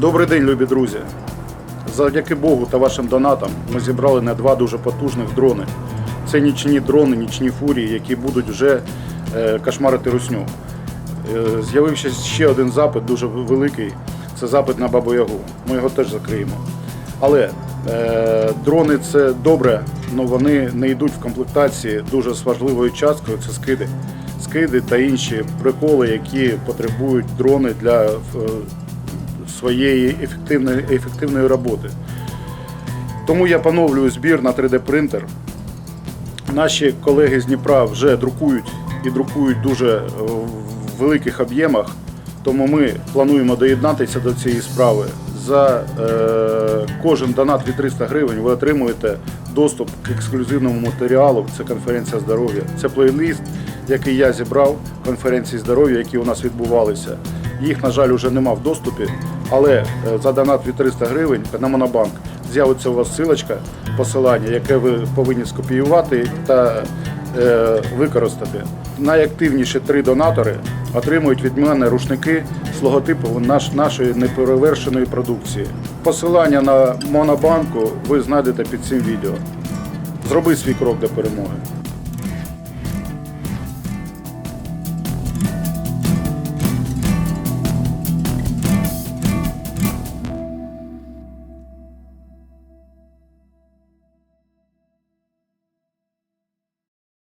Добрий день, любі друзі. Завдяки Богу та вашим донатам ми зібрали на два дуже потужних дрони. Це нічні дрони, нічні фурії, які будуть вже е, кошмарити русню. Е, З'явився ще один запит, дуже великий. Це запит на Бабу Ягу. Ми його теж закриємо. Але е, дрони це добре, але вони не йдуть в комплектації дуже з важливою часткою це скиди. Скиди та інші приколи, які потребують дрони для е, своєї ефективної, ефективної роботи. Тому я поновлюю збір на 3D принтер. Наші колеги з Дніпра вже друкують і друкують дуже е, в великих об'ємах. Тому ми плануємо доєднатися до цієї справи. За е, кожен донат від 300 гривень ви отримуєте доступ к ексклюзивному матеріалу. Це конференція здоров'я. Це плейлист, який я зібрав конференції здоров'я, які у нас відбувалися. Їх, на жаль, вже нема в доступі, але е, за донат від 300 гривень на Монобанк з'явиться у вас силочка, посилання, яке ви повинні скопіювати та е, використати. Найактивніші три донатори отримують від мене рушники з логотипом наш, нашої неперевершеної продукції. Посилання на Монобанку ви знайдете під цим відео. Зроби свій крок до перемоги.